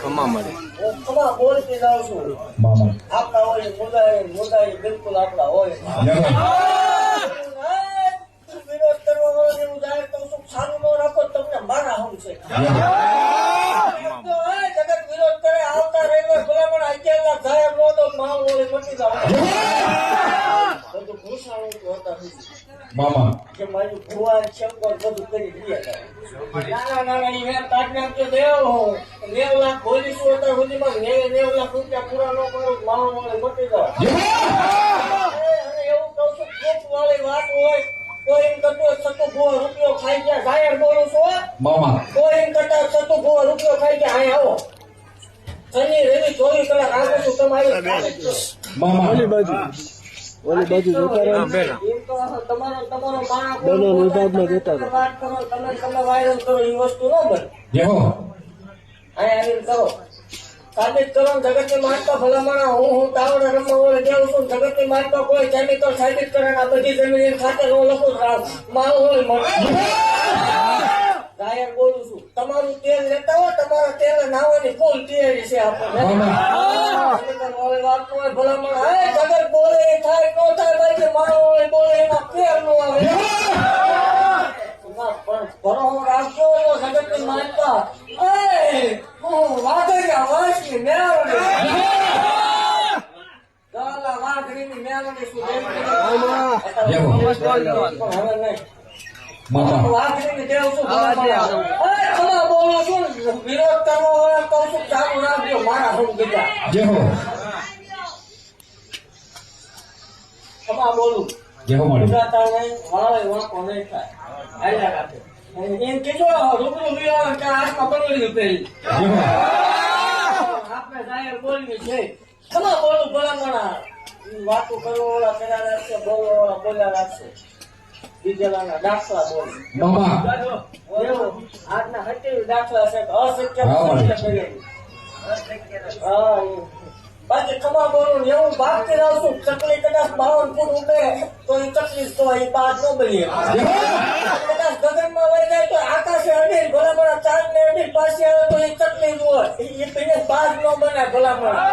ખમા મળે. ખમા બોલતી જાઉં છું. આપણા હોય મુદાય મુદાય બિલકુલ આપણા હોય. વિરોધ કરવા વાળો એવું જાહેર કહું છું. સારું ન રાખો તમને મારા હમ છે. જય હો તો હે, જગત વિરોધ કરે આવતા રવિવાર ભલામણ અગિયાર લાખ નો તો ઓળી મટી જાવ બધું ઘૂસાણું તો હતા સુધી. મામા. કે મારી ભુવા શંકર બધું કરી હતા નાના નાના ઈ વેર કાઢ તો દેવ હું નેવ લાખ બોલીશું અત્યાર સુધીમાં નેવ નેવ લાખ રૂપિયા પૂરા ન કરો માલ ઓળી મટી જાવ એવું કહું છું દુઃખ વાળી વાત હોય કોઈ એમ કરતો હોય, ભુવા રૂપિયો ખાઈ ગયા જાહેર બોલું છું મામા. કોઈ એમ કરતા હોય, ભુવા રૂપિયો ખાઈ ગયા અહીં આવો શનિ રવિ ચોવીસ કલાક આગળ છું તમારી. મામા બાજુ. ઓલી બાજુ જોતા રહો. એમ તો તમારો તમારો માણસ બંને વિભાગમાં જતા રહો. વાત કરો તમે તમે વાયરલ કરો એ વસ્તુ ન બને. જય હો. ને માનતા ભલામણા હું હું તાવડે રમવા વડે જાઉં છું જગતની માનતા કોઈ કેમિકલ સાબિત કરે ને આ બધી જમીન ખાતે હું લખું માલ હોય બોલું છું. તમારું તેલ લેતા હો તમારા તેલ નાવાની ફૂલ તૈયારી છે આપણને. ન હોય ભલામણ. હે બોલે થાય નો થાય ભાઈ કે મારો હોય બોલે એના ફેર નો આવે. પણ ભરો રાખજો તો જગતની માનતા. એ હું વાઘરિયા વાંચની મેળવણી ગાલા વાઘરીની મેળવણી શું દેવ જય હો પણ હવે નહીં. મામા વાઘરીની દેવ શું ભલામણ? એ ખમા બોલો છું વિરોધ કરવા વાળા કહું છું ચાલુ રાખજો મારા હું બીજા. જય હો ખમા બોલું? માડી ગુજરાતા નહીં વાળે વાંકો નહીં થાય? આયલા રાખે એમ કીધું રૂબરૂ વિવાહ કે હાથમાં પકડી પેલી આપણે જાહેર બોલવી છે. ખમા બોલું ભલામણા. વાતો કરવા વાળા કર્યા રાખશે બોલવા વાળા બોલ્યા રાખશે. બીજેલાના દાખલા બોલ. મામા એવું આજના હત્યાવી દાખલા છે અશક્ય. હા, એ. આજે ખમા બોલું નેવું ભાગથી રાવશું ચકલી કદાચ બાવન ફૂટ ઉડે તો એ ચકલી તો એ બાદ નો બની. કદાચ ગગનમાં વહી જાય તો આકાશે અડીલ ભલામણા ચાંદ ને અડીલ પાસે આવે તો એ ચકલી જુઓ એ પીને બાદ નો બને ભલામણા.